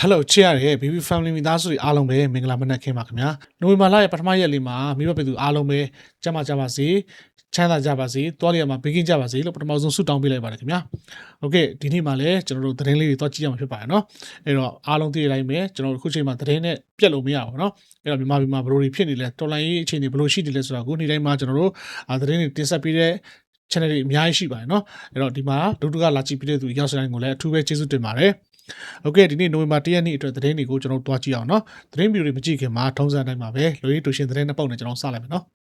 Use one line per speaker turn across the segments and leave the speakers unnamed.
Hello ချစ်ရတဲ့ Baby Family မိသားစုတွေအားလုံးပဲမင်္ဂလာမနက်ခင်းပါခင်ဗျာနိုဝင်ဘာလရဲ့ပထမရက်လေးမှာမိဘပြည်သူအားလုံးပဲကျန်းမာကြပါစေချမ်းသာကြပါစေတွားလျက်မှာဘေးကင်းကြပါစေလို့ပထမဆုံးဆုတောင်းပေးလိုက်ပါတယ်ခင်ဗျာဟုတ်ကဲ့ဒီနေ့မှာလည်းကျွန်တော်တို့သတင်းလေးတွေတွားကြည့်ရမှာဖြစ်ပါတယ်နော်အဲ့တော့အားလုံးသိတဲ့အတိုင်းပဲကျွန်တော်တို့အခုချိန်မှာသတင်းနဲ့ပြက်လို့မရဘူးနော်အဲ့တော့မြန်မာပြည်မှာဘယ်လိုတွေဖြစ်နေလဲတော်လိုင်းရေးအခြေအနေဘယ်လိုရှိနေလဲဆိုတာကိုနေ့တိုင်းမှာကျွန်တော်တို့အာသတင်းတွေတင်ဆက်ပေးတဲ့ channel တွေအများကြီးရှိပါတယ်เนาะအဲ့တော့ဒီမှာဒုတိယလာကြည့်ပြီးတဲ့သူရောက်စတိုင်းကိုလည်းအထူးပဲကျေးဇူးတင်ပါတယ် ။ Okay ဒီနေ့နိုဝင်ဘာ၁ရက်နေ့အတွက်သတင်းတွေကိုကျွန်တော်တို့တွားကြည့်အောင်နော်။သတင်းဗီဒီယိုတွေမကြည့်ခင်မှာထုံးစံတိုင်းပါပဲ။လူရေးတူရှင်သတင်းနှစ်ပုတ်နဲ့ကျွန်တော်စလိုက်မယ်နော်။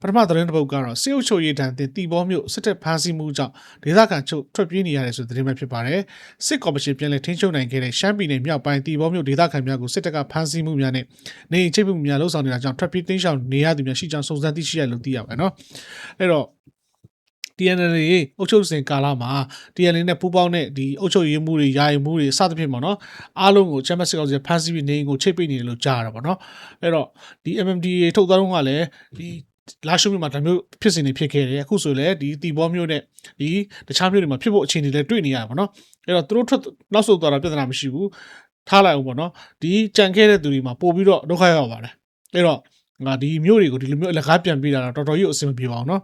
ပထမသတင်းတစ်ပုဒ်ကတော့စေအုပ်ချုပ်ရေးတန်းတင်တီဘောမျိုးစစ်တပ်ဖမ်းဆီးမှုကြောင့်ဒေသခံချုပ်ထွက်ပြေးနေရတယ်ဆိုတဲ့သတင်းပဲဖြစ်ပါတယ်။စစ်ကော်မရှင်ပြန်လည်ထိန်းချုပ်နိုင်ခဲ့တဲ့ရှမ်းပြည်နယ်မြောက်ပိုင်းတီဘောမျိုးဒေသခံများကိုစစ်တပ်ကဖမ်းဆီးမှုများနဲ့နေအိမ်ချိတ်မှုများလှုပ်ဆောင်နေတာကြောင့်ထွက်ပြေးတင်းရှောင်နေရသူများရှိကြောင်းစုံစမ်းသိရှိရလို့သိရပါတယ်နော်။အဲ့တော့ TNL ရေအုပ်ချုပ်စဉ်ကာလမှာ TNL နဲ့ပူးပေါင်းတဲ့ဒီအုပ်ချုပ်ရေးမှုတွေယာယီမှုတွေစသဖြင့်ပေါ့နော်အားလုံးကိုချမ်းမစစ်ကောင်စီဖမ်းဆီးပြီးနေအိမ်ကိုချိတ်ပိတ်နေတယ်လို့ကြားရတာပေါ့နော်အဲ့တော့ဒီ MMDA ထုတ်သွားတော့ကလည်းဒီ လာရှုမြို့မှာဒါမျိုးဖြစ်စဉ်တွေဖြစ်ခဲ့တယ်အခုဆိုလည်းဒီတီဘောမျိုးနဲ့ဒီတခြားမျိုးတွေမှာဖြစ်ဖို့အခြေအနေတွေတွေ့နေရပါတော့အဲ့တော့သူတို့ထွက်နောက်ဆုတ်သွားတာပြဿနာမရှိဘူးထားလိုက်အောင်ပေါ့နော်ဒီကြံခဲ့တဲ့သူတွေမှာပို့ပြီးတော့ဒုက္ခရောက်ပါတယ်အဲ့တော့ငါဒီမျိုးတွေကိုဒီလိုမျိုးအလကားပြန်ပြီးတာတော့တော်တော်ကြီးအဆင်မပြေပါဘူးနော်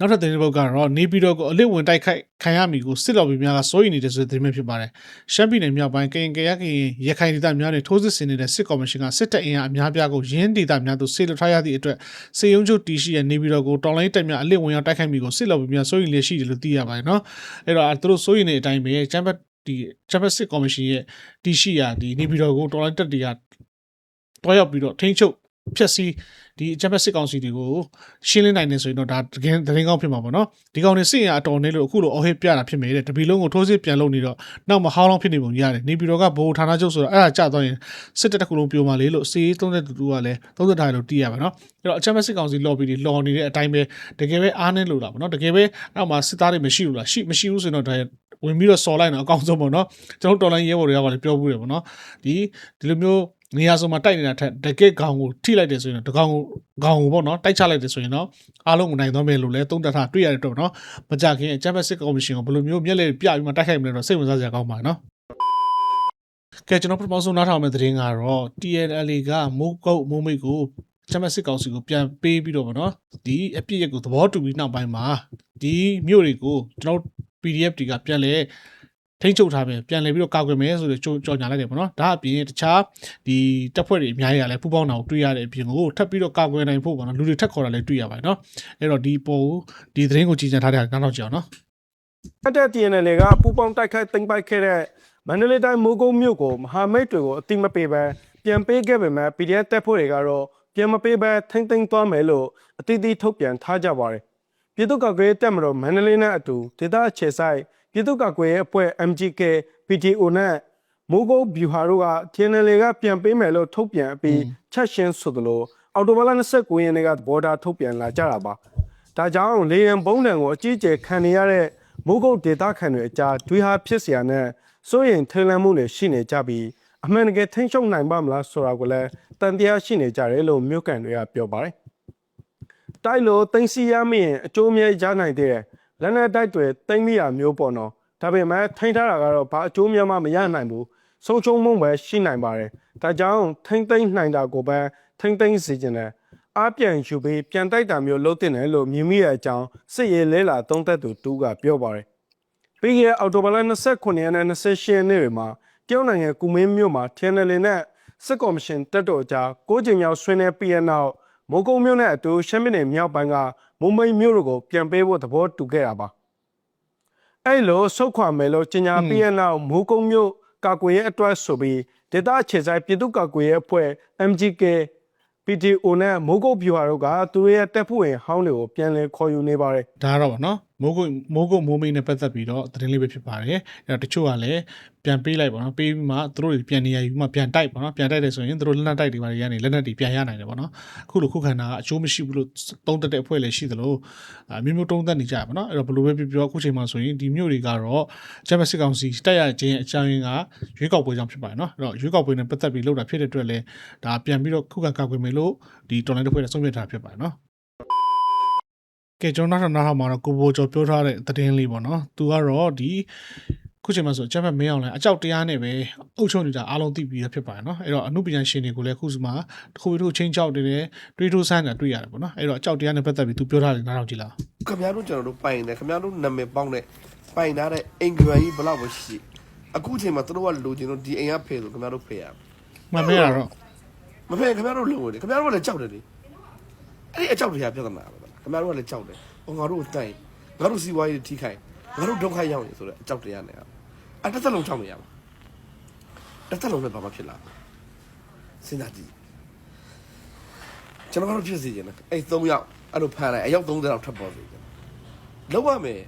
နောက်ထပ်သတင်းတစ်ပုဒ်ကတော့နေပြည်တော်ကိုအလစ်ဝင်တိုက်ခိုက်ခံရမည်ကိုစစ်တော်ပြည်များကစိုးရိမ်နေတဲ့ဆိုတဲ့သတင်းပဲဖြစ်ပါတယ်။ရှမ်းပြည်နယ်မြောက်ပိုင်းကရင်ကရကရင်ရခိုင်ဒေသများနဲ့ထိုးစစ်ဆင်နေတဲ့စစ်ကော်မရှင်ကစစ်တပ်အင်အားအများပြားကိုရင်းဒေသများသို့ဆေးလွှတ်ထားရသည့်အတွက်စေယုံချုပ်တီရှိရဲ့နေပြည်တော်ကိုတော်လိုင်းတပ်များအလစ်ဝင်ရောက်တိုက်ခိုက်မည်ကိုစစ်တော်ပြည်များစိုးရိမ်လျက်ရှိတယ်လို့သိရပါတယ်နော်။အဲ့တော့သူတို့စိုးရိမ်နေတဲ့အတိုင်းပဲချမ်ဘတ်ဒီချမ်ဘတ်စစ်ကော်မရှင်ရဲ့တီရှိရာဒီနေပြည်တော်ကိုတော်လိုင်းတပ်တွေကတွားရောက်ပြီးတော့ထိန်းချုပ် ဖြက်စီးဒီအကြမ်းဖက်စစ်ကောင်စီတွေကိုရှင်းလင်းနိုင်နေဆိုရင်တော့ဒါတကယ်သတင်းကောင်းဖြစ်မှာပေါ့နော်ဒီကောင်တွေစစ်ရအတော်နေလို့အခုလိုအော်ဟစ်ပြတာဖြစ်မယ်တဲ့တပီလုံးကိုထိုးစစ်ပြန်လုပ်နေတော့နောက်မဟောင်းလောင်းဖြစ်နေပုံရတယ်နေပြည်တော်ကဘိုးဌာနချုပ်ဆိုတော့အဲ့ဒါကြသွားရင်စစ်တပ်တစ်ခုလုံးပြိုမှာလေလို့စီးသုံးတဲ့တူတူကလည်းသုံးသက်ထားတယ်လို့သိရပါနော်အဲ့တော့အကြမ်းဖက်စစ်ကောင်စီ lobby တွေလော်နေတဲ့အတိုင်းပဲတကယ်ပဲအားနေလို့လားပေါ့နော်တကယ်ပဲအောက်မှာစစ်သားတွေမရှိဘူးလားရှိမရှိဘူးဆိုရင်တော့ဒါဝင်ပြီးတော့စော်လိုက်တော့အကောင်းဆုံးပေါ့နော်ကျွန်တော်တော်လိုင်းရဲဘော်တွေကလည်းပြောဘူးတယ်ပေါ့နော်ဒီဒီလိုမျိုး နေရာစုံမှာတိုက်နေတာထက်တကက်ကောင်ကိုထိလိုက်တယ်ဆိုရင်တော့တကောင်ကိုကောင်ကိုပေါ့နော်တိုက်ချလိုက်တယ်ဆိုရင်တော့အားလုံးကိုနိုင်သွားမယ်လို့လည်းသုံးသပ်ထားတွေ့ရတဲ့တော့နော်မကြခင်အကြမ်းဖက်စစ်ကော်မရှင်ကိုဘယ်လိုမျိုးမျက်လှည့်ပြပြီးမှတိုက်ခိုက်မလဲတော့စိတ်ဝင်စားစရာကောင်းပါနော်ကဲကျွန်တော်ပထမဆုံးနားထောင်မယ့်သတင်းကတော့ TNLA ကမိုးကုတ်မိုးမိတ်ကိုချမ်းမစစ်ကောင်စီကိုပြန်ပေးပြီးတော့ဗောနော်ဒီအပြစ်ရက်ကိုသဘောတူပြီးနောက်ပိုင်းမှာဒီမြို့တွေကိုကျွန်တော် PDF တွေကပြန်လဲ ထိန်းချုပ်ထားမယ်ပြန်လဲပြီးတော့ကာကွယ်မယ်ဆိုတော့ကြော်ညာလိုက်တယ်ပေါ့နော်ဒါအပြင်တခြားဒီတပ်ဖွဲ့တွေအများကြီးကလည်းပူးပေါင်းတာကိုတွေ့ရတဲ့အပြင်ကိုထပ်ပြီးတော့ကာကွယ်နိုင်ဖို့ပေါ့နော်လူတွေထက်ခေါ်တာလည်းတွေ့ရပါတယ်နော်အဲ့တော့ဒီပုံဒီသတင်းကိုကြည်ကြံထားတဲ့နောက်နောက်ကြအောင်နော်
အတက် TNL ကပူပေါင်းတိုက်ခိုက်သိမ်းပိုက်ခဲ့တဲ့မန္တလေးတိုင်းမိုးကုတ်မြို့ကိုမဟာမိတ်တွေကိုအတိမပေးပဲပြန်ပေးခဲ့ပေမဲ့ PDF တပ်ဖွဲ့တွေကတော့ပြန်မပေးပဲထိမ့်သိမ်းသွားမယ်လို့အတိအသီးထုတ်ပြန်ထားကြပါတယ်။ပြည်သူ့ကော်ကွယ်တပ်မတော်မန္တလေးနဲ့အတူဒေသအခြေဆိုင် ပြည်သူ့ကော်ကွယ်ရဲ့အဖွဲ့ MGK PTO နဲ့မိုးကုတ်ဗျူဟာတို့က TNL ကပြန်ပေးမယ်လို့ထုတ်ပြန်အပြီးချက်ရှင်းဆိုသလိုအော်တိုဘာလ29ရက်နေ့ကဘော်ဒါထုတ်ပြန်လာကြတာပါ။ဒါကြောင့်လေယံဘုံတံကိုအကြီးအကျယ်ခံနေရတဲ့မိုးကုတ်ဒေတာခံတွေအကြားတွေးဟာဖြစ်เสียနဲ့စိုးရင်ထိန်လန့်မှုတွေရှိနေကြပြီးအမှန်တကယ်ထိန်းချုပ်နိုင်ပါမလားဆိုတာကိုလည်းတန်တရားရှိနေကြတယ်လို့မြို့ကန်တွေကပြောပါတယ်။တိုက်လို့တင်စီရမရင်အကျိုးအမြတ်ရနိုင်တဲ့ လက်နက်တိုက်တွေတင်မိရမျိုးပေါ့နော်။ဒါပေမဲ့ထိန်းထားတာကတော့ဘာအကျိုးအမြတ်မှမရနိုင်ဘူး။ဆုံးချုံမှုပဲရှိနိုင်ပါတယ်။ဒါကြောင့်ထိန်းသိမ်းနိုင်တာကိုပဲထိန်းသိမ်းစေခြင်းနဲ့အားပြန်ယူပြီးပြန်တိုက်တာမျိုးလုပ်တင်တယ်လို့မြင်မိတဲ့အကြောင်းစစ်ရေးလဲလာသုံးသက်သူတူကပြောပါတယ်။ပြီးခဲ့တဲ့အောက်တိုဘာလ29ရက်နဲ့28ရက်နေ့တွေမှာတရုတ်နိုင်ငံကူမင်းမြို့မှာ TNL နဲ့စစ်ကော်မရှင်တပ်တော်ကြားကိုးကြိမ်မြောက်ဆွေးနွေးပြီးတဲ့နောက်မိုးကုံမြို့နဲ့အတူရှမ်းပြည်နယ်မြောက်ပိုင်းက မုံမိတ်မြို့တို့ကိုပြန်ပေးဖို့သဘောတူခဲ့တာပါ။အဲ့လိုဆုတ်ခွာမယ်လို့ကြေညာပြီးတဲ့နောက်မိုးကုံမြို့ကာကွယ်ရေးအတွက်ဆိုပြီးဒေသအခြေဆိုင်ပြည်သူ့ကာကွယ်ရေးအဖွဲ့ MGK PTO နဲ့မိုးကုတ်ဗျူဟာတို့ကသူတို့ရဲ့တပ်ဖွဲ့ဝင်ဟောင်းတွေကိုပြန်လည်ခေါ်ယူနေပါတယ်
ဒါကတော့ဗောနော်မိုးကုတ်မိုးကုတ်မိုးမိတ်နဲ့ပတ်သက်ပြီးတော့သတင်းလေးပဲဖြစ်ပါတယ်အဲ့တော့တချို့ကလည်း ပြန်ပေးလိုက်ပါတော့ပေးပြီးမှသူတို့တွေပြန်နေရယူမှပြန်တိုက်ပါတော့ပြန်တိုက်တယ်ဆိုရင်သူတို့လက်နက်တိုက်တွေပါရနေလက်နက်တွေပြန်ရနိုင်တယ်ဗောနော်အခုလိုခုခံတာကအချိုးမရှိဘူးလို့သုံးသက်တဲ့အဖွဲ့လည်းရှိသလိုအမျိုးမျိုးတုံးသက်နေကြပါတော့အဲ့တော့ဘယ်လိုပဲပြောပြောအခုချိန်မှာဆိုရင်ဒီမျိုးတွေကတော့ဂျမစစ်ကောင်စီတက်ရခြင်းအကြောင်းရင်းကရွေးကောက်ပွဲကြောင့်ဖြစ်ပါတယ်နော်အဲ့တော့ရွေးကောက်ပွဲနဲ့ပတ်သက်ပြီးလောက်တာဖြစ်တဲ့အတွက်လည်းဒါပြန်ပြီးတော့ခုခံကာကွယ်မယ်လို့ဒီတော်လိုင်းတစ်ဖွဲ့နဲ့ဆုံးဖြတ်ထားဖြစ်ပါတယ်နော်ကဲကျွန်တော်နောက်ထပ်နောက်ထပ်မှာတော့ကိုဘိုကျော်ပြောထားတဲ့သတင်းလေးပေါ့နော်သူကတော့ဒီ ခုချိန်မှာဆိုအချက်မဲ့မင်းအောင်လဲအကြောက်တရားနဲ့ပဲအုပ်ချုပ်နေတာအားလုံးသိပြီးရဖြစ်ပါတယ်နော်အဲ့တော့အမှုပညာရှင်တွေကိုလည်းခုစမှာတစ်ခုတစ်ခုချင်းချောက်တွေနဲ့တွေးထိုးဆန်းတာတွေ့ရတယ်ပေါ့နော်အဲ့တော့အကြောက်တရားနဲ့ပတ်သက်ပြီးသူပြောထားတယ်နားထောင်ကြည့်လား
ခင်ဗျားတို့ကျွန်တော်တို့ပိုင်တယ်ခင်ဗျားတို့နာမည်ပေါက်တဲ့ပိုင်ထားတဲ့အင်္ဂလန်ကြီးဘယ်လောက်ပဲရှိရှိအခုချိန်မှာသူတို့ကလိုချင်လို့ဒီအိမ်ကဖေဆိုခင်ဗျားတို့ဖေရ
မမဲရတော့
မဖေခင်ဗျားတို့လုံဝင်တယ်ခင်ဗျားတို့ကလည်းကြောက်တယ်လေအဲ့ဒီအကြောက်တရားပြဿနာပဲခင်ဗျားတို့ကလည်းကြောက်တယ်ဟောငါတို့ကိုတိုင်ငါတို့စီဝါရေးထိခိုက် ငါတို့ဒုက္ခရောက်နေဆိုတော့အကြောက်တရားနဲ့အတစ်သက်လုံးကြောက်နေရမှာတစ်သက်လုံးလည်းဘာမှဖြစ်လာစဉ်းစားကြည့်ကျွန်တော်တို့ဖြစ်စီခြင်းအဲ့၃ယောက်အဲ့လိုဖမ်းလိုက်အယောက်30လောက်ထပ်ပေါ်စီခြင်းလောက်ရမယ်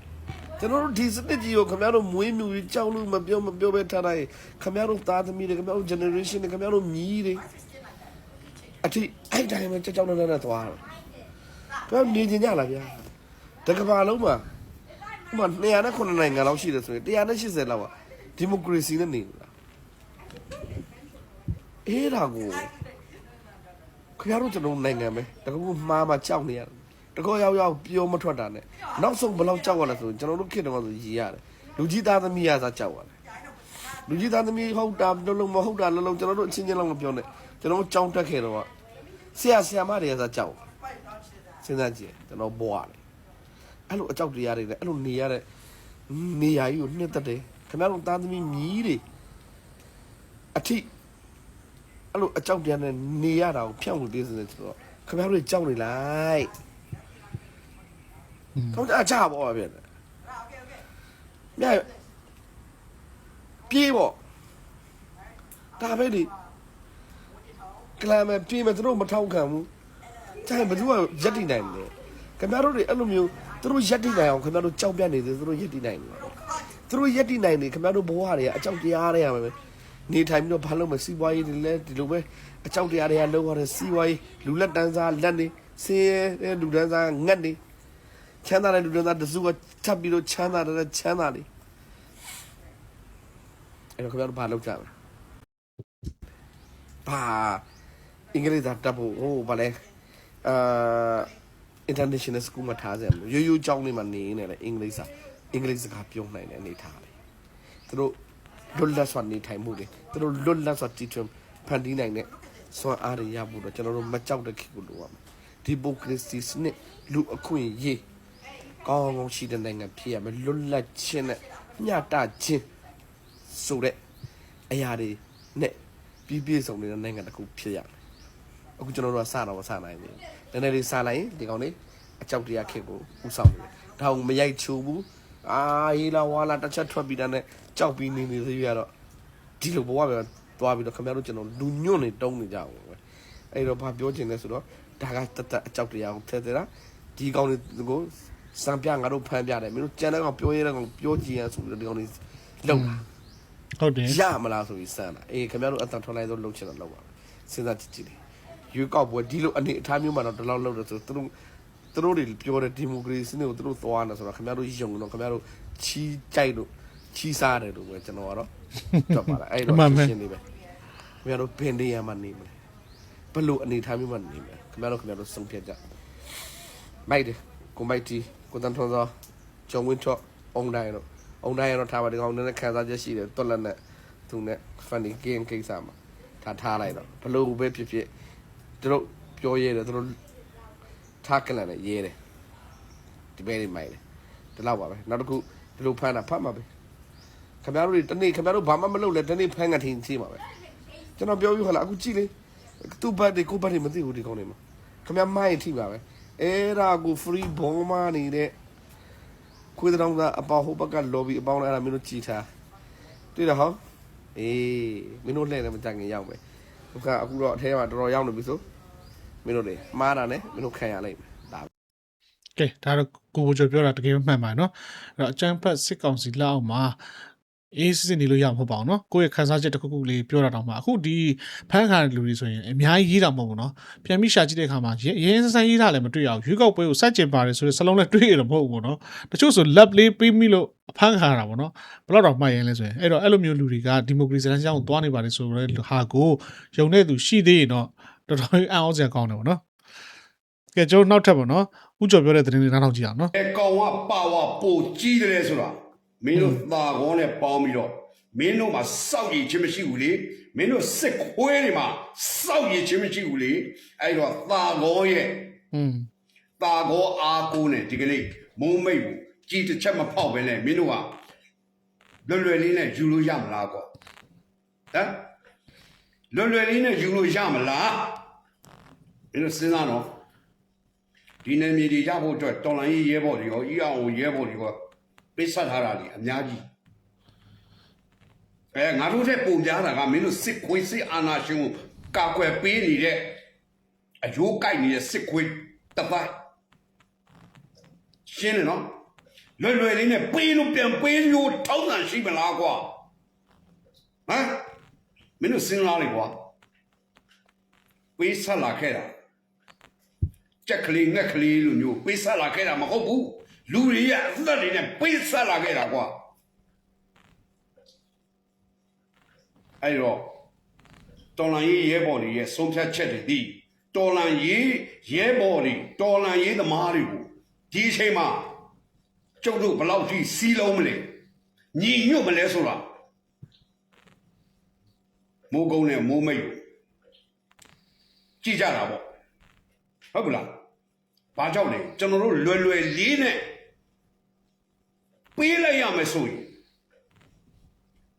ကျွန်တော်တို့ဒီစနစ်ကြီးကိုခင်ဗျားတို့မွေးမြူကြီးကြောက်လို့မပြောမပြောပဲထားတိုင်းခင်ဗျားတို့သားသမီးတွေခင်ဗျားတို့ generation တွေခင်ဗျားတို့မြီးတွေအထိအဲ့တိုင်းပဲကြောက်ကြောက်နေနေသွားတယ်ခင်ဗျားနေကြညလားဗျာတကဘာလုံးမှာ ဥပမာ209နိုင်ငံလောက်ရှိတယ်ဆိုရင်180လောက်ကဒီမိုကရေစီနဲ့နေလို့လားအေးဒါကိုခင်ဗျားတို့ကျွန်တော်နိုင်ငံပဲတကယ်မှားမှကြောက်နေရတယ်တကောရောက်ရောက်ပြောမထွက်တာနဲ့နောက်ဆုံးဘယ်လောက်ကြောက်ရလဲဆိုရင်ကျွန်တော်တို့ခေတ်တုန်းကဆိုရည်ရတယ်လူကြီးသားသမီးရစားကြောက်ရတယ်လူကြီးသားသမီးဟုတ်တာလုံးလုံးမဟုတ်တာလုံးလုံးကျွန်တော်တို့အချင်းချင်းလောက်မပြောနဲ့ကျွန်တော်တို့ကြောင်းတက်ခဲ့တော့ဆရာဆရာမတွေရစားကြောက်စဉ်းစားကြည့်ကျွန်တော်ဘွားတယ် အဲ့လိုအကြောက်တရားတွေနဲ့အဲ့လိုနေရတဲ့နေရာကြီးကိုနှစ်သက်တယ်ခင်ဗျားတို့သားသမီးမြီးတွေအထိအဲ့လိုအကြောက်တရားနဲ့နေရတာကိုဖြန့်ဝေပေးစတယ်ဆိုတော့ခင်ဗျားတို့ကြောက်နေလိုက်တော့အကြပါဗျာမြတ်ပြေးပေါ့ဒါပဲလေကလာမယ်ပြေးမယ်သူတို့မထောက်ခံဘူးကြိုင်ဘယ်သူကရက်တည်နိုင်လဲခင်ဗျားတို့တွေအဲ့လိုမျိုး သူတို့ရက်တည်နိုင်အောင်ခင်ဗျားတို့ကြောက်ပြတ်နေသေးသူတို့ရက်တည်နိုင်တယ်သူတို့ရက်တည်နိုင်နေခင်ဗျားတို့ဘဝတွေကအကြောက်တရားတွေရမယ်နေထိုင်ပြီးတော့ဘာလို့မစီးပွားရေးတွေလဲဒီလိုပဲအကြောက်တရားတွေကလုံးဝတဲ့စီးပွားရေးလူလက်တန်းစားလက်နေစင်းရဲလူတန်းစားငတ်နေချမ်းသာတဲ့လူတွေသားတစုကထပ်ပြီးတော့ချမ်းသာတဲ့ချမ်းသာလေအဲ့တော့ခင်ဗျားတို့ဘာလုပ်ကြလဲဘာအင်္ဂလိပ်သာတပ်ဖို့ဟိုဘာလဲအာ international school မှာထားစရာမလိုရိုးရိုးကျောင်းလေးမှာနေနေတယ်အင်္ဂလိပ်စာအင်္ဂလိပ်စကားပြောနိုင်တဲ့အနေထားလေသူတို့လွတ်လပ်စွာနေထိုင်မှုတွေသူတို့လွတ်လပ်စွာတည်ထွင်ဖန်တီးနိုင်တဲ့စွမ်းအားတွေရဖို့တော့ကျွန်တော်တို့မကြောက်တဲ့ခေတ်ကိုလိုရမယ်ဒီမိုကရေစီစနစ်လူအခွင့်အရေးကောင်းကောင်းရှိတဲ့နိုင်ငံဖြစ်ရမယ်လွတ်လပ်ခြင်းနဲ့မျှတခြင်းဆိုတဲ့အရာတွေနဲ့ပြီးပြည့်စုံနေတဲ့နိုင်ငံတစ်ခုဖြစ်ရမယ်အခုကျွန်တော်တို့ကစတော့မစနိုင်ဘူး နည်းနည်းလေးစလိုက်ရင်ဒီကောင်လေးအကြောက်တရားခေတ်ကိုဥဆောင်နေတယ်ဒါကိုမရိုက်ချိုးဘူးအာဟီလာဝါလာတစ်ချက်ထွက်ပြီးတဲ့နဲ့ကြောက်ပြီးနေနေသေးရတော့ဒီလိုဘဝပဲသွားပြီးတော့ခင်ဗျားတို့ကျွန်တော်လူညွန့်နေတုံးနေကြအောင်ပဲအဲ့တော့ဘာပြောချင်လဲဆိုတော့ဒါကတတ်တတ်အကြောက်တရားကိုထဲထဲတာဒီကောင်လေးကိုစံပြငါတို့ဖမ်းပြတယ်မင်းတို့ကြံတဲ့ကောင်ပြောရဲတဲ့ကောင်ပြောကြည့်ရဆိုပြီးဒီကောင်လေးလုံလာ
ဟုတ်တယ်
ရမလားဆိုပြီးစမ်းတာအေးခင်ဗျားတို့အတန်ထွက်လိုက်တော့လုံချင်တော့လုံပါစဉ်းစားကြည့်ကြည့်လေ ရွေးကောက်ပွဲဒီလိုအနေအထားမျိုးမှာတော့ဒီလောက်လုံတယ်ဆိုသူတို့သူတို့တွေပြောတဲ့ဒီမိုကရေစီနဲ့ကိုသူတို့သွားနေဆိုတော့ခင်ဗျားတို့ယုံတော့ခင်ဗျားတို့ချီးကြိုက်လို့ချီးစားတယ်လို့ပဲကျွန်တော်ကတော့တော့ပါလားအဲ့တော့ရှင်းနေပဲခင်ဗျားတို့ဘယ်နေရာမှာနေမလဲဘယ်လိုအနေအထားမျိုးမှာနေမလဲခင်ဗျားတို့ခင်ဗျားတို့ဆုံးဖြတ်ကြမိုက်တယ်ကိုမိုက်တီကိုတန်ထွန်သောဂျုံဝင်းထော့အုံတိုင်းတော့အုံတိုင်းရတော့ထားပါဒီကောင်နည်းနည်းခံစားချက်ရှိတယ်တွက်လက်နဲ့သူနဲ့ funny game ကိစ္စမှာထားထားလိုက်တော့ဘလို့ပဲဖြစ်ဖြစ် သူတို့ပြောရဲတယ်သူတို့ထားကလန်နဲ့ရဲတယ်ဒီဘဲလေးမိုက်တယ်ဒီလောက်ပါပဲနောက်တစ်ခုဒီလိုဖမ်းတာဖမ်းပါပဲခင်ဗျားတို့တွေတနေ့ခင်ဗျားတို့ဘာမှမလုပ်လဲတနေ့ဖမ်းကထင်းချင်းပါပဲကျွန်တော်ပြောပြီးခါလာအခုကြည့်လေသူ့ဘတ်တွေကိုဘတ်တွေမသိဘူးဒီကောင်တွေမှာခင်ဗျားမိုင်းထိပါပဲအဲ့ဒါကို free ဘောမနေတဲ့ခွေးတောင်သားအပေါဟိုဘက်က lobby အပေါင်းလိုက်အဲ့ဒါမင်းတို့ကြည်ထားတွေ့တော့ဟောအေးမင်းတို့လှည့်တယ်မကြခင်ရောက်မယ်ဘုကအခုတော့အထဲမှာတော်တော်ရောက်နေပြီဆို မင်းတို့လေမှားတာနဲ့မင်းတို့ခံရလိုက်မယ်ဒါ
ကဲဒါတော့ကိုဘိုကျော်ပြောတာတကယ်မှန်ပါနော်အဲ့တော့အချမ်းဖတ်စစ်ကောင်စီလက်အောက်မှာအေးစစ်စစ်နေလို့ရမှာမဟုတ်ပါဘူးเนาะကိုယ့်ရဲ့ခန်းစားချက်တစ်ခုခုလေးပြောတာတော့မှအခုဒီဖန်ခါတဲ့လူတွေဆိုရင်အများကြီးရေးတာမဟုတ်ဘူးเนาะပြန်ပြီးရှာကြည့်တဲ့အခါမှာရရင်းစမ်းရေးတာလည်းမတွေ့ရဘူးရွေးကောက်ပွဲကိုစက်ကျင်ပါတယ်ဆိုတဲ့စလုံးလည်းတွေ့ရတော့မဟုတ်ဘူးเนาะတချို့ဆို lab လေးပေးမိလို့ဖန်ခါတာပေါ့เนาะဘယ်တော့တော့မှတ်ရင်လဲဆိုရင်အဲ့တော့အဲ့လိုမျိုးလူတွေကဒီမိုကရေစီလမ်းကြောင်းကိုသွားနေပါတယ်ဆိုတော့ဟာကိုယုံတဲ့သူရှိသေးရင်တော့ တော်တော်လေးအံ့ဩစရာကောင်းတယ်ပေါ့နော်ကဲကျွန်တော်နောက်ထပ်ပေါ့နော်ဥကျော်ပြောတဲ့သတင်းလေးနောက်နောက်ကြည့်အောင်နော်
အကောင်ကပါဝါပိုကြီးတယ်ဆိုတာမင်းတို့သာကောင်းနဲ့ပေါင်းပြီးတော့မင်းတို့မှာစောက်ရည်ချင်းမရှိဘူးလေမင်းတို့စစ်ခွေးတွေမှာစောက်ရည်ချင်းမရှိဘူးလေအဲ့တော့သာကောရဲ့
อืม
သာကောအားကိုးနဲ့ဒီကလေးမုံမိတ်ဘူးကြီးတစ်ချက်မဖောက်ပဲနဲ့မင်းတို့ကလွယ်လွယ်လေးနဲ့ယူလို့ရမလားကောဟမ် လွယ်လွယ်လေးနဲ့ယူလို့ရမလားမင်းတို့စဉ်းစားတော့ဒီနယ်မြေတွေရဖို့အတွက်တော်လိုင်းရေးရဲဘော်တွေရောအီအောင်ရဲဘော်တွေရောပိတ်ဆက်ထားတာလေအများကြီးအဲငါတို့တဲ့ပုံကြားတာကမင်းတို့စစ်ခွေးစစ်အာဏာရှင်ကိုကာကွယ်ပေးနေတဲ့အယိုးကိုက်နေတဲ့စစ်ခွေးတစ်ပတ်ရှင်းတယ်နော်လွယ်လွယ်လေးနဲ့ပေးလို့ပြန်ပေးလို့ထောက်ဆံရှိမလားကွာဟမ် မင်းတို့စဉ်းစားလေကွာပေးဆက်လာခဲ့တာကြက်ကလေးငက်ကလေးလိုမျိုးပေးဆက်လာခဲ့တာမဟုတ်ဘူးလူတွေရဲ့အသက်တွေနဲ့ပေးဆက်လာခဲ့တာကွာအဲ့တော့တော်လန်ရေးရဲဘော်တွေရဲ့ဆုံးဖြတ်ချက်တွေဒီတော်လန်ရေးရဲဘော်တွေတော်လန်ရေးသမားတွေကိုဒီအချိန်မှာကျုပ်တို့ဘယ်လောက်ထိစီးလုံးမလဲညီညွတ်မလဲဆိုတာ မိုးကုန်းနဲ့မိုးမိတ်ကိုကြည့်ကြတာပေါ့ဟုတ်ကလားဘာကြောင့်လဲကျွန်တော်တို့လွယ်လွယ်လေးနဲ့ပေးလိုက်ရမယ်ဆိုရင်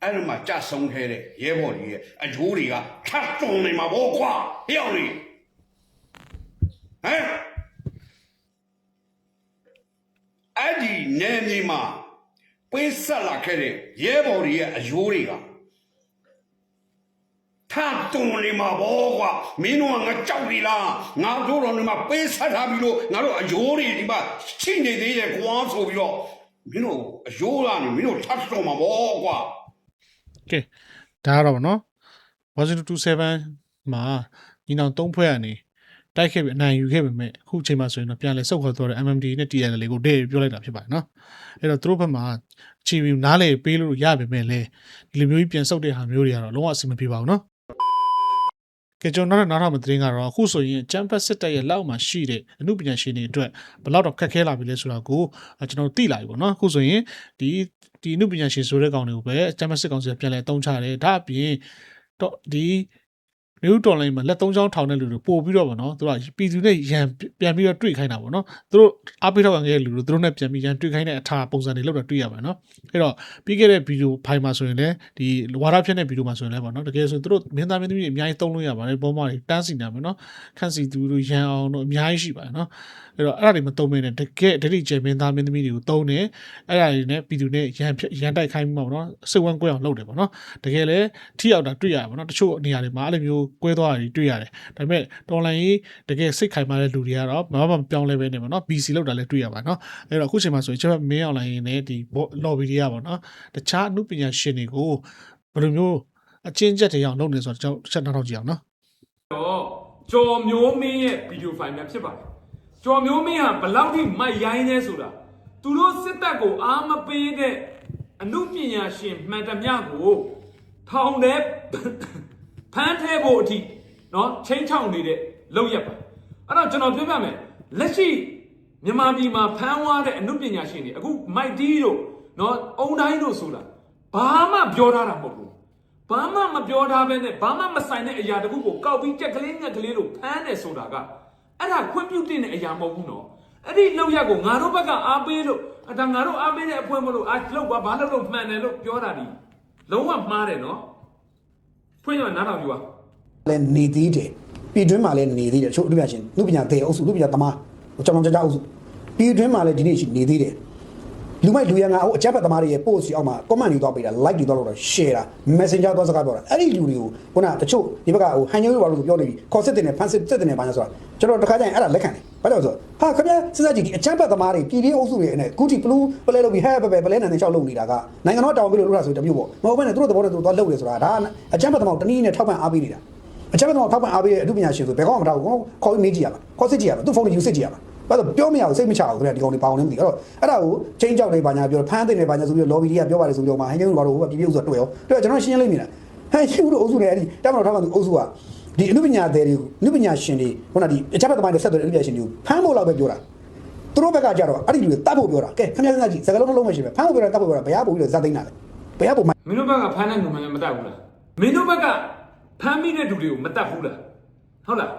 အဲ့ဒီမှာကြဆုံးခဲ့တဲ့ရဲဘော်ကြီးရဲ့အကျိုးတွေကထပ်တုံနေမှာပေါ့ကွာဟဲ့အောင်လေဟမ်အဲ့ဒီနယ်မြေမှာပေးဆက်လာခဲ့တဲ့ရဲဘော်တွေရဲ့အကျိုးတွေက ထပ်တုံနေမှာပေါ့ကွာမင်းတို့ကငါကြောက်နေလားငါတို့တော်နေမှာပေးဆက်ထားပြီးလို့ငါတို့အကျိုးတွေဒီမှာရှိနေသေးရဲ့ကွာဆိုပြီးတော့မင်းတို့အကျိုးကနေမင်းတို့ထပ်တုံမှာပေါ့ကွာ
ကဲဒါကတော့ဗောနော် Washington 27မှာညီနောင်၃ဖွဲ့ကနေတိုက်ခဲ့ပြီးအနိုင်ယူခဲ့ပေမဲ့အခုအချိန်မှာဆိုရင်တော့ပြန်လဲစုပ်ခေါ်သွားတဲ့ MMD နဲ့ TNL လေးကိုဒဲပြောလိုက်တာဖြစ်ပါတယ်နော်အဲ့တော့သူတို့ဘက်မှာချီဗီနားလေပေးလို့ရပေမဲ့လေဒီလိုမျိုးကြီးပြန်ဆုပ်တဲ့ဟာမျိုးတွေကတော့လုံးဝအဆင်မပြေပါဘူးနော် ကဲကျွန်တော်နောက်ထပ်နောက်ထပ်မသတင်းကတော့အခုဆိုရင်ချမ်ပတ်စစ်တပ်ရဲ့လက်အောက်မှာရှိတဲ့အမှုပညာရှင်တွေအတွက်ဘယ်လောက်တော့ခက်ခဲလာပြီလဲဆိုတာကိုအဲကျွန်တော်တို့သိလာပြီပေါ့နော်အခုဆိုရင်ဒီဒီအမှုပညာရှင်ဆိုတဲ့ကောင်တွေကိုပဲချမ်ပတ်စစ်ကောင်စီကပြန်လဲအသုံးချတယ်ဒါအပြင်တော့ဒီ မြို့တော်လိုင်းမှာလက်သုံးချောင်းထောင်တဲ့လူတွေပို့ပြီးတော့ဗောနော်သူကပြည်သူနဲ့ရန်ပြန်ပြီးတော့တွေ့ခိုင်းတာဗောနော်သူတို့အားပေးတော့ခံခဲ့တဲ့လူတွေသူတို့နဲ့ပြန်ပြီးရန်တွေ့ခိုင်းတဲ့အထာပုံစံတွေလောက်တော့တွေ့ရပါနော်အဲ့တော့ပြီးခဲ့တဲ့ဗီဒီယိုဖိုင်မှာဆိုရင်လည်းဒီဝါရဖြတ်တဲ့ဗီဒီယိုမှာဆိုရင်လည်းဗောနော်တကယ်ဆိုသူတို့မင်းသားမင်းသမီးတွေအများကြီးသုံးလို့ရပါတယ်ဘောမတွေတန်းစီနေမယ်နော်ခန့်စီသူတို့ရန်အောင်တို့အများကြီးရှိပါတယ်နော်အဲ့တော့အဲ့ဒါတွေမသုံးမင်းနဲ့တကယ်ဒတိကျမင်းသားမင်းသမီးတွေကိုသုံးတယ်အဲ့ဒါတွေနဲ့ပြည်သူနဲ့ရန်ဖြတ်ရန်တိုက်ခိုင်းပြီးမှဗောနော်စိတ်ဝမ်းကွဲအောင်လုပ်တယ်ဗောနော်တကယ်လည်းထိရောက်တာတွေ့ရပါဗောနော်တချို့နေရာတွေမှာအဲ့လိုမျိုးကွဲသွားတာတွေတွေ့ရတယ်ဒါပေမဲ့တော်လိုင်းကြီးတကယ်စိတ်ခိုင်မာတဲ့လူတွေကတော့ဘာမှမပြောင်းလဲပဲနေဗောနော် BC လောက်တာလည်းတွေ့ရပါနော်အဲ့တော့အခုချိန်မှာဆိုရင်ချက်မင်းအွန်လိုင်းနဲ့ဒီ lobby တွေကဗောနော်တခြားအမှုပညာရှင်တွေကိုဘယ်လိုမျိုးအချင်းချက်တွေအောင်လုပ်နေဆိုတော့ကျွန်တော်ချက်နောက်ထောက်ကြည့်အောင်နော်
တော့ကျော်မျိုးမင်းရဲ့ဗီဒီယိုဖိုင်များဖြစ်ပါတယ်ကျော်မျိုးမင်းဟာဘယ်လောက်ထိမိုက်ရိုင်းနေဆိုတာသူတို့စစ်တပ်ကိုအားမပေးတဲ့အမှုပညာရှင်မှန်သမျှကိုထောင်ထဲ ဖမ်းထဲဖို့အထိနော်ချင်းချောင်းနေတဲ့လောက်ရက်ပါအဲ့တော့ကျွန်တော်ပြောပြမယ်လက်ရှိမြန်မာပြည်မှာဖမ်းဝါတဲ့အမှုပညာရှင်တွေအခုမိုက်တီးတို့နော်အုံတိုင်းတို့ဆိုတာဘာမှပြောထားတာမဟုတ်ဘူးဘာမှမပြောထားဘဲနဲ့ဘာမှမဆိုင်တဲ့အရာတခုကိုကောက်ပြီးကြက်ကလေးငက်ကလေးတို့ဖမ်းတယ်ဆိုတာကအဲ့ဒါခွင့်ပြုတင်တဲ့အရာမဟုတ်ဘူးနော်အဲ့ဒီလောက်ရက်ကိုငါတို့ဘက်ကအားပေးလို့အတငါတို့အားပေးတဲ့အဖွဲ့မလို့အားလောက်ပါဘာလို့လို့မှန်တယ်လို့ပြောတာဒီလုံးဝမှားတယ်နော် ဖွင့်ရနားထောင်ယူပါ
လည်းနေသေးတယ်ပြည်တွင်းမှာလည်းနေသေးတယ်အချို့လူပညာရှင်လူပညာတဲ့အုပ်စုလူပညာသမားကျွန်တော်ကျွန်တော်အုပ်စုပြည်တွင်းမှာလည်းဒီနေ့ရှိနေသေးတယ်လူမိုက်လူရငါဟိုအချက်ဖက်သမားတွေရဲ့ post ကြီးအောက်မှာ comment တွေတော့ပေးတာ like တွေတော့လို့ share တာ messenger တော့စကားပြောတာအဲ့ဒီလူတွေကိုခုနတချို့ဒီဘက်ကဟိုဟန်ညိုးဘာလို့ဆိုပြောနေပြီခေါ်စစ်တင်နေဖန်စစ်စစ်တင်နေဘာညာဆိုတာကျွန်တော်တခါကျရင်အဲ့ဒါလက်ခံတယ် ဘာလို့လဲဆိုတော့ဟာခင်ဗျာစဉ်းစားကြည့်ဒီအချက်ဖက်သမားတွေပြည်ပြည်အုပ်စုတွေနဲ့အခုထိဘလူးပလဲလို့ပြီးဟဲ့ပဲပဲပလဲနန်နေချောက်လုပ်နေတာကနိုင်ငံတော်တောင်းပြီးလို့လုပ်တာဆိုတမျိုးပေါ့မဟုတ်ဘဲနဲ့သူတို့သဘောနဲ့သူတို့သွားလုပ်တယ်ဆိုတာဒါအချက်ဖက်သမားကိုတနည်းနဲ့ထောက်ပံ့အားပေးနေတာအချက်ကတော့ထောက်ပံ့အားပေးတဲ့အမှုပညာရှင်ဆိုဘယ်ကောင်းမှမထောက်ဘူးခေါ်ပြီးမေးကြည့်ရမှာခေါ်စစ်ကြည့်ရမှာသူ့ဖုန်းကိုယူစစ်ကြည့်ရမှာဘာလို့ပြောမရဘူးစိတ်မချဘူးခင်ဗျာဒီကောင်တွေပါအောင်လည်းမသိဘူးအဲ့တော့အဲ့ဒါကိုချင်းကြောက်နေပါညာပြောဖမ်းသိနေပါညာဆိုပြီးတော့ lobby တွေကပြောပါတယ်ဆိုပြီးတော့မှဟန်ကျုံဘာလို့ဟိုကပြည်ပြည်ဥစ္စာတွေ့ရောတွေ့ကျွန်တော်ရှင်းရလိမ့်မည်လားဟန်ကျုံတို့အုပ်စုနဲ့အဲ့ဒီတက်မတော်ထောက်ပံ့သူအုပ်စုက ဒီအနုပညာသည်တွေကိုအနုပညာရှင်တွေခုနဒီအချက်ဘက်သမိုင်းတွေဆက်သွယ်တဲ့အနုပညာရှင်တွေကိုဖမ်းဖို့လောက်ပဲပြောတာသူတို့ဘက်ကကြတော့အဲ့ဒီလူတွေတတ်ဖို့ပြောတာကဲခင်ဗျားစဉ်းစားကြည့်စကားလုံးတစ်လုံးပဲရှိပဲဖမ်းဖို့ပြောတာတတ်ဖို့ပြောတာဘယ်ဟာပို့ပြီးတော့ဇတ်သိမ်းတာလဲဘယ်ဟာပို့မှ
မင်းတို့ဘက်ကဖမ်းတဲ့လူမှလည်းမတတ်ဘူးလားမင်းတို့ဘက်ကဖမ်းမိတဲ့လူတွေကိုမတတ်ဘူးလားဟုတ်လား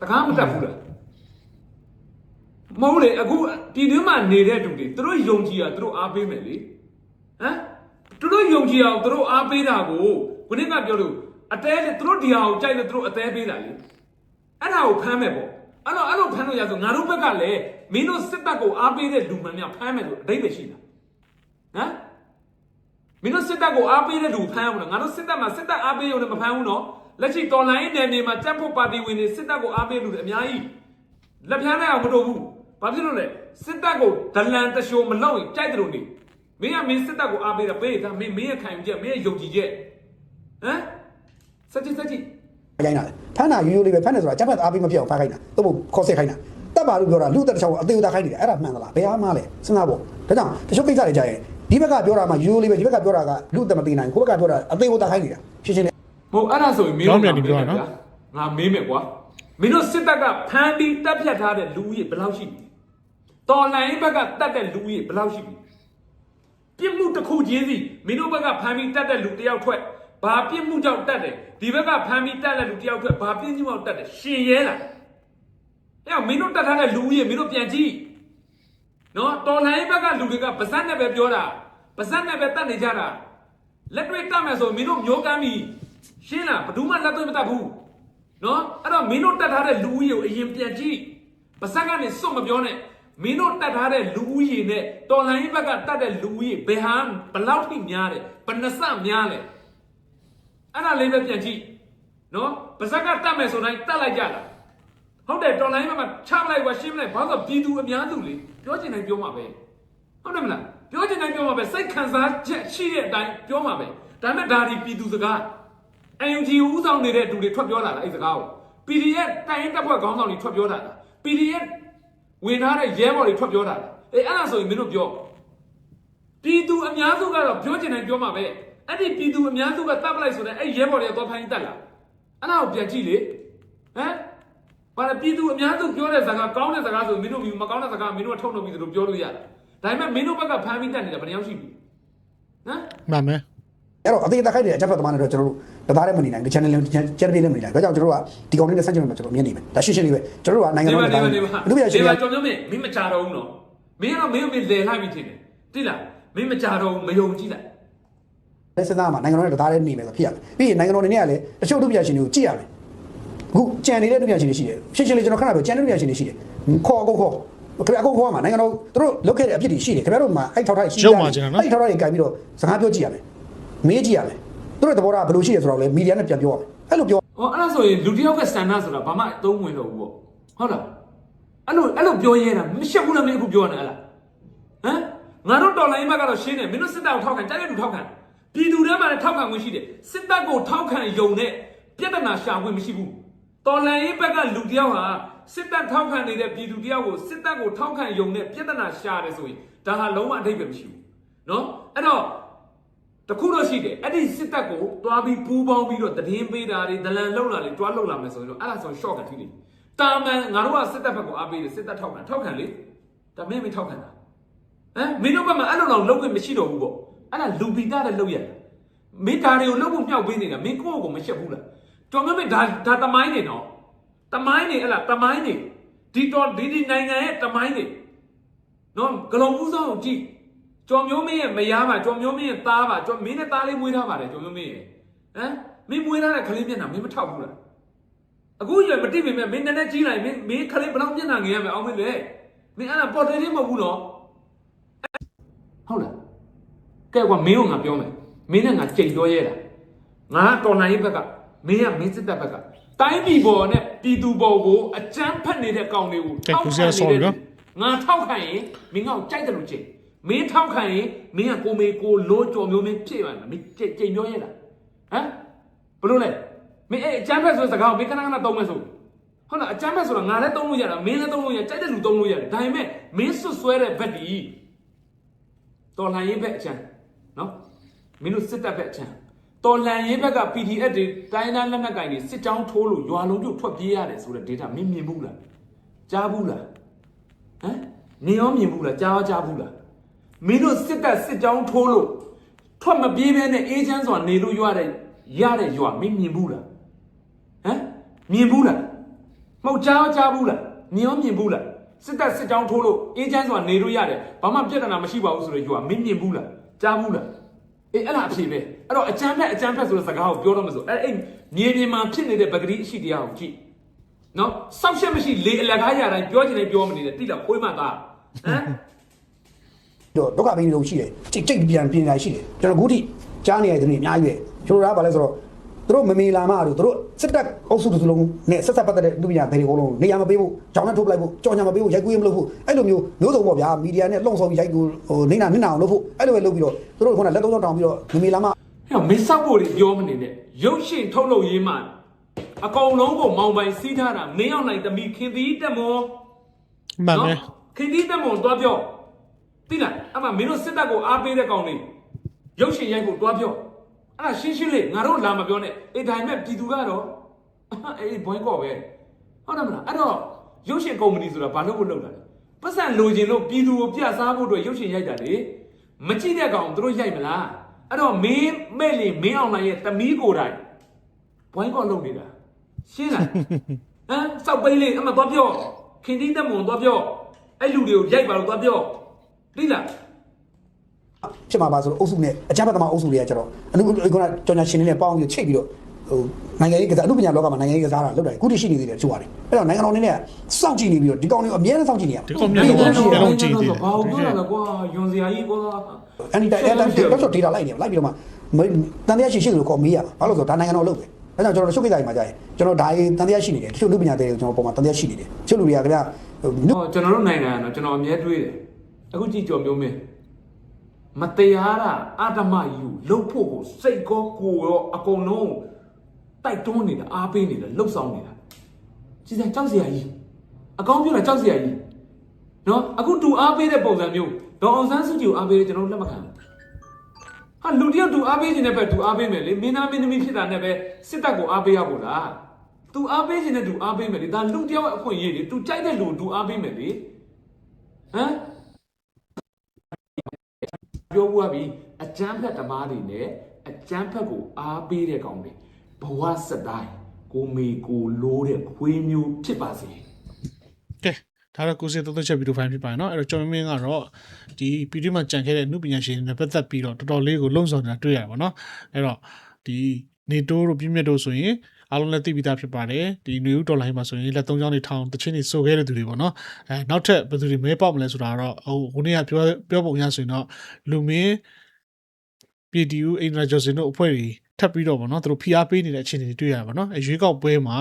တကားမတတ်ဘူးလားမဟုတ်လေအခုပြည်တွင်းမှာနေတဲ့လူတွေသူတို့ယုံကြည်တာသူတို့အားပေးမယ်လေဟမ်သူတို့ယုံကြည်အောင်သူတို့အားပေးတာကိုခုနကပြောလို့ အတဲလေသူတို့ဒီဟာကိုကြိုက်လို့သူတို့အသေးပေးတာလေအဲ့ဒါကိုဖမ်းမယ်ပေါ့အဲ့တော့အဲ့လိုဖမ်းလို့ရဆိုငါတို့ဘက်ကလည်းမင်းတို့စစ်တပ်ကိုအားပေးတဲ့လူမှန်များဖမ်းမယ်လို့အတိတ်ပဲရှိတာဟမ်မင်းတို့စစ်တပ်ကိုအားပေးတဲ့လူဖမ်းဘူးလားငါတို့စစ်တပ်မှာစစ်တပ်အားပေးရုံနဲ့မဖမ်းဘူးနော်လက်ရှိတော်လိုင်းနယ်မြေမှာတပ်ဖို့ပါတီဝင်တွေစစ်တပ်ကိုအားပေးလူတွေအများကြီးလက်ဖြားနိုင်အောင်မလုပ်ဘူးဘာဖြစ်လို့လဲစစ်တပ်ကိုဒလန်တရှိုးမလောက်ရင်ကြိုက်တယ်လို့နေမင်းကမင်းစစ်တပ်ကိုအားပေးတာပေးတာမင်းမင်းရဲ့ခံယူချက်မင်းရဲ့ယုံကြည်ချက်ဟမ် စက်ချစ်စက်ချစ်
ရိုင်းတာလေဖမ်းတာရိုးရိုးလေးပဲဖမ်းတယ်ဆိုတာချက်ဘက်အားပေးမဖြစ်အောင်ဖမ်းခိုင်းတာသူ့ကိုခေါ်ဆက်ခိုင်းတာတက်ပါလို့ပြောတာလူတက်တစ်ချောင်းအသေးအသားခိုင်းနေတယ်အဲ့ဒါမှန်သလားဘယ်အားမှလဲစဉ်းစားဖို့ဒါကြောင့်တချို့ကိစ္စတွေကြာရင်ဒီဘက်ကပြောတာမှရိုးရိုးလေးပဲဒီဘက်ကပြောတာကလူတက်မသိနိုင်ဘူးကိုယ့်ဘက်ကပြောတာအသေးအသားခိုင်းနေတာရှင်းရှင်းလေး
မဟုတ်အဲ့ဒါဆိုရင်မင်း
ကြော
တို့
င်းပြန်ပြီးပြောရနော်
ငါမေးမယ်ကွာမင်းတို့စစ်တပ်ကဖမ်းပြီးတပ်ဖြတ်ထားတဲ့လူကြီးဘယ်လောက်ရှိပြီတော်လိုင်းဘက်ကတတ်တဲ့လူကြီးဘယ်လောက်ရှိပြီပြစ်မှုတစ်ခုချင်းစီမင်းတို့ဘက်ကဖမ်းပြီးတတ်တဲ့လူတစ်ယောက်ထွက် ဘာပြစ်မှုကြောင့်တတ်တယ်ဒီဘက်ကဖမ်းပြီးတတ်တဲ့လူတစ်ယောက်ထွက်ဘာပြစ်မှုကြောင့်တတ်တယ်ရှင်ရဲလားအဲ့တော့မင်းတို့တတ်ထားတဲ့လူကြီးမင်းတို့ပြန်ကြည့်နော်တော်လိုင်းဘက်ကလူတွေကပါဇက်နဲ့ပဲပြောတာပါဇက်နဲ့ပဲတတ်နေကြတာလက်တွေ့တတ်မယ်ဆိုမင်းတို့မျိုးကမ်းပြီးရှင်းလားဘယ်သူမှလက်တွေ့မတတ်ဘူးနော်အဲ့တော့မင်းတို့တတ်ထားတဲ့လူကြီးကိုအရင်ပြန်ကြည့်ပါဇက်ကနေစွတ်မပြောနဲ့မင်းတို့တတ်ထားတဲ့လူကြီးနဲ့တော်လိုင်းဘက်ကတတ်တဲ့လူကြီးဘယ်ဟာဘယ်လောက်ထိများတယ်ဘယ်နှစများလဲ အဲ့ဒါလေးပဲပြန်ကြည့်နော်ပါဇက်ကတတ်မယ်ဆိုတိုင်းတတ်လိုက်ကြတာဟုတ်တယ်တော်လိုင်းမှာချမလိုက်ဝရှင်းမလိုက်ဘာလို့ဆိုပြည်သူအများစုလေပြောချင်တိုင်းပြောမှာပဲဟုတ်တယ်မလားပြောချင်တိုင်းပြောမှာပဲစိတ်ခံစားချက်ရှိတဲ့အတိုင်းပြောမှာပဲဒါပေမဲ့ဒါဒီပြည်သူစကား UNG ဥဆောင်နေတဲ့သူတွေထွက်ပြောလာတာအဲ့စကားကို PDF တိုင်းတပ်ဖွဲ့ခေါင်းဆောင်တွေထွက်ပြောလာတာ PDF ဝင်ထားတဲ့ရဲဘော်တွေထွက်ပြောလာတာအေးအဲ့ဒါဆိုရင်မင်းတို့ပြောပြည်သူအများစုကတော့ပြောချင်တယ်ပြောမှာပဲ အဲ့ဒီပြည်သူအများစုကတပ်ပလိုက်ဆိုတဲ့အဲ့ရဲဘော်တွေကတော့ဖိုင်းတက်လာအဲ့ဒါကိုပြန်ကြည့်လေဟမ်ဘာလဲပြည်သူအများစုပြောတဲ့စကားကောင်းတဲ့စကားဆိုမင်းတို့မကောင်းတဲ့စကားမင်းတို့ကထုတ်လုပ်ပြီးသလိုပြောလို့ရတယ်ဒါပေမဲ့မင်းတို့ဘက်ကဖမ်းပြီးတက်နေတာဘယ်နှယောက်ရှိပြီဟမ်
အဲ့
မှန်မယ်
တော့အသေးအသားခိုက်တဲ့အချက်ဘက်သမားတွေတော့ကျွန်တော်တို့တသားလည်းမနေနိုင်ဘူး channel လည်း channel လည်းမနေနိုင်ဘူးဒါကြောင့်ကျွန်တော်တို့ကဒီကောင်လေးနဲ့ဆက်ကြည့်မှာကျွန်တော်မြင်နေမယ်ဒါရှင်းရှင်းလေးပဲကျွန်တော်တို့ကနိုင်ငံ
နေ
တော်
ပါ
နဲ့
နေ
ဒါ
ပါနေပါ
လူပြရှင်
နေ
က
ပါကြောင်မျိုးမင်းမင်းမချတော့ဘူးနော်မင်းကတော့မင်းကိုမင်းလဲလိုက်ပြီထင်တယ်တိလားမင်းမချတော့ဘူးမယုံကြည်လိုက်
လက်စသားမှာနိုင်ငံတော်နဲ့တသားလည်းနေမယ်ဆိုဖြစ်ရမယ်ပြီးရင်နိုင်ငံတော်နေနဲ့ကလည်းတချို့လူပြရှင်တွေကိုကြည့်ရမယ်အခုကြံနေတဲ့လူပြရှင်တွေရှိတယ်ရှင်းရှင်းလေးကျွန်တော်ခဏပြောကြံတဲ့လူပြရှင်တွေရှိတယ်ခေါ်အကုန်ခေါ်ခင်ဗျအကုန်ခေါ်မှာနိုင်ငံတော်တို့လုတ်ခဲ့တဲ့အဖြစ်တွေရှိတယ်ခင်ဗျားတို့မှာအဲ့ထောက်ထားရှိအဲ့ထောက်ထားတွေကြိုင်ပြီးတော့စကားပြောကြည့်ရမယ်မေးကြည့်ရမယ်သူတို့သဘောထားဘယ်လိုရှိရဆိုတော့လေမီဒီယာနဲ့ပြန်ပြောရမယ်အဲ့လိုပြော
ဟောအဲ့ဒါဆိုရင်လူတစ်ယောက်ကစတန်ဒတ်ဆိုတာဘာမှအသုံးဝင်တော့ဘူးပေါ့ဟုတ်လားအဲ့လိုအဲ့လိုပြောရဲတာမရှက်ဘူးလားမင်းအခုပြောနေအဲ့လားဟမ်ငါတို့တော်လိုင်းဘက်ကတော့ရှင်းတယ်မင်းတို့စစ်တပ်ကိုထောက်ခံကြားရတူထောက်ခံ ပြည်သူထဲမှာလည်းထောက်ခံခွင့်ရှိတယ်စစ်တပ်ကိုထောက်ခံယုံနဲ့ပြဿနာရှာခွင့်မရှိဘူးတော်လိုင်းဘက်ကလူတစ်ယောက်ဟာစစ်တပ်ထောက်ခံနေတဲ့ပြည်သူတစ်ယောက်ကိုစစ်တပ်ကိုထောက်ခံယုံနဲ့ပြဿနာရှာတယ်ဆိုရင်ဒါဟာလုံးဝအထိပ္ပယ်မရှိဘူးနော်အဲ့တော့တခုတော့ရှိတယ်အဲ့ဒီစစ်တပ်ကိုတွားပြီးပူးပေါင်းပြီးတော့တည်င်းပေးတာတွေဒလန်လောက်လာတွေတွားလောက်လာမယ်ဆိုရင်တော့အဲ့ဒါဆို short ကထိတယ်တာမန်ငါတို့ကစစ်တပ်ဘက်ကိုအားပေးတယ်စစ်တပ်ထောက်ခံထောက်ခံလေဒါမင်းမင်းထောက်ခံတာဟမ်မင်းတို့ဘက်မှာအဲ့လိုတော့လုပ်ခွင့်မရှိတော့ဘူးပေါ့ အဲ့ဒါလူပီတာတဲ့လုပ်ရတယ်မင်းဒါတွေကိုလုပ်ဖို့မြောက်ပေးနေတာမင်းကိုယ့်ကိုယ်မရှက်ဘူးလားတော်မျိုးမင်းဒါဒါတမိုင်းနေနော်တမိုင်းနေအဲ့လားတမိုင်းနေဒီတော်ဒီဒီနိုင်ငံရဲ့တမိုင်းနေနော်ဂလုံးဦးဆောင်ကိုကြည့်ကျော်မျိုးမင်းရဲ့မယားပါကျော်မျိုးမင်းရဲ့သားပါကျော်မင်းနဲ့သားလေးမွေးထားပါတယ်ကျော်မျိုးမင်းရဲ့ဟမ်မင်းမွေးထားတဲ့ကလေးမျက်နှာမင်းမထောက်ဘူးလားအခုရွယ်မတိပေမဲ့မင်းနည်းနည်းကြီးလိုက်မင်းမင်းကလေးဘယ်လောက်မျက်နှာငယ်ရမလဲအောင်မင်းလေမင်းအဲ့ဒါပေါ်တယ်လေးမဟုတ်ဘူးနော်ဟုတ်လား ကဲကွာမင်းကငါပြောမယ်မင်းနဲ့ငါကြိတ်ပြောရဲတာငါတော်နိုင်ဘက်ကမင်းကမင်းစစ်တပ်ဘက်ကတိုင်းပြည်ပေါ်နဲ့ပြည်သူပေါ်ကိုအကြမ်းဖက်နေတဲ့ကောင်တွေကို
ကဲကိုစရာ sorry နော်
ငါထောက်ခံရင်မင်းကကြိုက်တယ်လို့ကြိတ်မင်းထောက်ခံရင်မင်းကကိုမေကိုလို့ကြော်မျိုးမင်းဖြစ်ရမှာမင်းကြိတ်ကြိတ်ပြောရဲလားဟမ်ဘလို့လဲမင်းအဲ့အကြမ်းဖက်ဆိုတဲ့စကားကိုမင်းခဏခဏသုံးမယ်ဆိုဟုတ်လားအကြမ်းဖက်ဆိုတာငါလည်းသုံးလို့ရတာမင်းလည်းသုံးလို့ရကြိုက်တဲ့လူသုံးလို့ရတယ်ဒါပေမဲ့မင်းဆွတ်ဆွဲတဲ့ဘက်ဒီတော်လှန်ရေးဘက်အချမ်းနော် မင်းတို့စစ်တပ်ဘက်အချမ်းတော်လန်ရေးဘက်က PDF တွေတိုင်းသားလက်နက်ကင်တွေစစ်ကြောင်းထိုးလို့ရွာလုံးပြုတ်ထွက်ပြေးရတယ်ဆိုတဲ့ data မင်းမြင်ဘူးလားကြားဘူးလားဟမ်နင်ရောမြင်ဘူးလားကြားရောကြားဘူးလားမင်းတို့စစ်တပ်စစ်ကြောင်းထိုးလို့ထွက်မပြေးဘဲနဲ့အေးချမ်းစွာနေလို့ရတဲ့ရတဲ့ရွာမင်းမြင်ဘူးလားဟမ်မြင်ဘူးလားမဟုတ်ကြားရောကြားဘူးလားနင်ရောမြင်ဘူးလားစစ်တပ်စစ်ကြောင်းထိုးလို့အေးချမ်းစွာနေလို့ရတယ်ဘာမှပြဿနာမရှိပါဘူးဆိုတဲ့ရွာမင်းမြင်ဘူးလားကြားဘူးလား အေးအဲ့ဒါအဖြစ်ပဲအဲ့တော့အကြမ်းဖက်အကြမ်းဖက်ဆိုတဲ့စကားကိုပြောတော့မစို့အဲ့အဲ့မြေပြင်မှာဖြစ်နေတဲ့ပဂတိအရှိတရားကိုကြည့်နော်စောက်ရှက်မရှိလေအလကားရတိုင်းပြောချင်တယ်ပြောမနေနဲ့တိလာခွေးမှသားဟမ်
တော့ဒုက္ခပေးနေလို့ရှိတယ်ကြိတ်ကြိတ်ပြန်ပြင်လာရှိတယ်ကျွန်တော်အခုထိကြားနေရတဲ့နေအများကြီးပဲကျွန်တော်ကဘာလဲဆိုတော့ သူတို့မမေလာမတို့သူတို့စစ်တပ်အုပ်စုတစ်စုလုံးနဲ့ဆက်ဆက်ပတ်သက်တဲ့လူပညာဘယ်တွေအကုန်လုံးနေရာမပေးဖို့ကြောင်နဲ့ထုတ်ပလိုက်ဖို့ကြောင်ညာမပေးဖို့ရိုက်ကူးရမလုပ်ဖို့အဲ့လိုမျိုးမျိုးစုံပေါ့ဗျာမီဒီယာနဲ့လှုံ့ဆော်ပြီးရိုက်ကူးဟိုနေနာမျက်နှာအောင်လုပ်ဖို့အဲ့လိုပဲလုပ်ပြီးတော့သူတို့ကလက်သုံးချောင်းတောင်းပြီးတော့မမေလာမ
ဟဲ့မင်းစောက်ဖို့တွေပြောမနေနဲ့ရုပ်ရှင်ထုတ်လုပ်ရေးမှအကောင်လုံးကိုမောင်ပိုင်စီးထားတာမင်းအောင်နိုင်တမီခင်သီးတက်မော
မှန်ပဲ
ခင်သီးတက်မောတွားပြောတိလားအမမင်းတို့စစ်တပ်ကိုအားပေးတဲ့ကောင်လေးရုပ်ရှင်ရိုက်ဖို့တွားပြော အဲ့ဒါရှင်းရှင်းလေးငါတို့လာမပြောနဲ့အေးဒါပေမဲ့ပြည်သူကတော့အေးဘွိုင်းကော့ပဲဟုတ်တယ်မလားအဲ့တော့ရုပ်ရှင်ကုမ္ပဏီဆိုတာဘာလို့ကိုလုပ်တာလဲပတ်စံလိုချင်လို့ပြည်သူကိုပြစားဖို့အတွက်ရုပ်ရှင်ရိုက်တာလေမကြည့်တဲ့ကောင်သူတို့ရိုက်မလားအဲ့တော့မင်းမဲ့လင်မင်းအောင်နိုင်ရဲ့တမီးကိုယ်တိုင်ဘွိုင်းကော့လုပ်နေတာရှင်းလားဟမ်စောက်ပိန်းလေးအမသွားပြောခင်တင်းတက်မွန်သွားပြောအဲ့လူတွေကိုရိုက်ပါလို့သွားပြောသိလား
ဖြစ်မှာပါဆိုတော့အုပ်စုနဲ့အကြမ်းဖက်သမားအုပ်စုတွေကကျတော့အနုကကြောင်ညာရှင်တွေနဲ့ပေါင်းပြီးချိတ်ပြီးတော့ဟိုနိုင်ငံရေးကစားအနုပညာလောကမှာနိုင်ငံရေးကစားတာလုပ်တယ်အခုတည်းရှိနေသေးတယ်ချို့ပါတယ်အဲ့တော့နိုင်ငံတော်အနေနဲ့စောင့်ကြည့်နေပြီးတော့ဒီကောင်တွေကိုအမြဲတမ်းစောင့်ကြည့်နေရ
ဒီကောင်မျက်လုံးမျက်လုံးကြည့်သေးတယ်
ဘာလို့ပြောတာလဲကွာယွန်စရာကြီးကွာ
အဲ့ဒီတိုင်းအဲ့တိုင်းတော့ဆို data လိုက်နေလိုက်ပြီးတော့မှတန်တရားရှိရှိလို့ခေါ်မေးရဘာလို့ဆိုတော့ဒါနိုင်ငံတော်လုပ်ပဲအဲ့ကြောင့်ကျွန်တော်တို့ရှုပ်ကိစ္စကြီးမှာကြာရင်ကျွန်တော်ဒါရေးတန်တရားရှိနေတယ်တချို့လူပညာတွေကိုကျွန်တော်ပုံမှာတန်တရားရှိနေတယ်တချို့လူတွေကခင်ဗျာဟို
ဟောကျွန်တော်တို့နိုင်ငံကတော့ကျွန်တော်အမြဲတွေးတယ်အခုကြည့်ကြော်မျိုးမင်း မတရားတာအတ္တမယူလှုပ်ဖို့ကိုစိတ်ကောကိုရောအကုန်လုံးတိုက်တွန်းနေတာအားပေးနေတာလှုပ်ဆောင်နေတာကြီးစံကြောက်စရာကြီးအကောင်းပြောတာကြောက်စရာကြီးနော်အခုတူအားပေးတဲ့ပုံစံမျိုးဒေါ်အောင်ဆန်းစုကြည်ကိုအားပေးတယ်ကျွန်တော်လက်မခံဘူးဟာလူတယောက်တူအားပေးခြင်းနဲ့ပဲတူအားပေးမယ်လေမင်းသားမင်းသမီးဖြစ်တာနဲ့ပဲစစ်တပ်ကိုအားပေးရဖို့လားတူအားပေးခြင်းနဲ့တူအားပေးမယ်လေဒါလူတယောက်အခွင့်အရေးလေတူကြိုက်တဲ့လူတူအားပေးမယ်လေဟမ် ပြောဘူးပြီအကျန်းဖက်တမားတွေနဲ့အကျန်းဖက်ကိုအားပေးတဲ့ကောင်တွေဘဝစတိုင်းကိုမေကိုလိုးတဲ့ခွေးမျိုးဖြစ်ပါစေ
ကဲဒါတော့ကိုစီတော်တော်ချက်ပြီးတော့ဖိုင်ဖြစ်ပါရနော်အဲ့တော့ကျွန်တော်မင်းကတော့ဒီပီတီမှာကြံခဲ့တဲ့နှုတ်ပညာရှင်တွေနဲ့ပတ်သက်ပြီးတော့တော်တော်လေးကိုလုံဆောင်နေတာတွေ့ရပါတော့နော်အဲ့တော့ဒီနေတိုးတို့ပြည့်မြတ်တို့ဆိုရင် အားလုံးလည်းသိပြီးသားဖြစ်ပါတယ်ဒီနယူးဒေါ်လာမှာဆိုရင်လက်သုံးချောင်းတွေထောင်တချင်းတွေစိုးခဲ့တဲ့သူတွေပေါ့နော်အဲနောက်ထပ်ဘယ်သူတွေမဲပေါက်မလဲဆိုတာတော့ဟိုခုနေ့ကပြောပြောပုံရဆိုရင်တော့လူမင်း PDU အင်ဒရာဂျော်စင်တို့အဖွဲ့တွေထပ်ပြီးတော့ဗောနော်သူတို့ဖိအားပေးနေတဲ့အခြေအနေတွေတွေ့ရတယ်ဗောနော်အရွေးကောက်ပွဲမှာ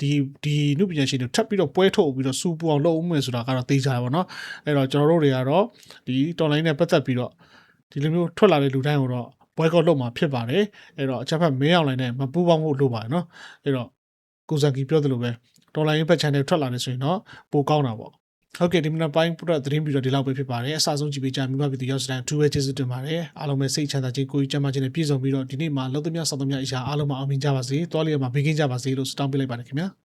ဒီဒီနုပညာရှင်တွေထပ်ပြီးတော့ပွဲထုတ်ပြီးတော့စူပူအောင်လုပ်ဦးမယ်ဆိုတာကတော့သိကြတယ်ဗောနော်အဲ့တော့ကျွန်တော်တို့တွေကတော့ဒီ online နဲ့ပတ်သက်ပြီးတော့ဒီလိုမျိုးထွက်လာတဲ့လူတိုင်းကိုတော့ ဘွဲကောက်လုပ်မှာဖြစ်ပါတယ်အဲ့တော့အချက်ဖက်မင်းအောင်လိုင်းနဲ့မပူးပေါင်းဖို့လိုပါတယ်နော်အဲ့တော့ကိုဇာကီပြောသလိုပဲ online ဘက် channel ထွက်လာနေဆိုရင်တော့ပိုကောင်းတာပေါ့ဟုတ်ကဲ့ဒီမနက်ပိုင်းပရသတင်းပြီးတော့ဒီလောက်ပဲဖြစ်ပါတယ်အစားဆုံးကြည့်ပေးကြမိမပြည်သူရောက်စတိုင်းအထူးပဲကျေးဇူးတင်ပါတယ်အားလုံးပဲစိတ်ချမ်းသာခြင်းကိုယ်ကြီးကျန်းမာခြင်းနဲ့ပြည့်စုံပြီးတော့ဒီနေ့မှာလုံးသမျှစောင့်သမျှအရာအားလုံးမအောင်မြင်ကြပါစေတွားလျက်မှာဘေးကင်းကြပါစေလို့ဆုတောင်းပေးလိုက်ပါတယ်ခင်ဗျာ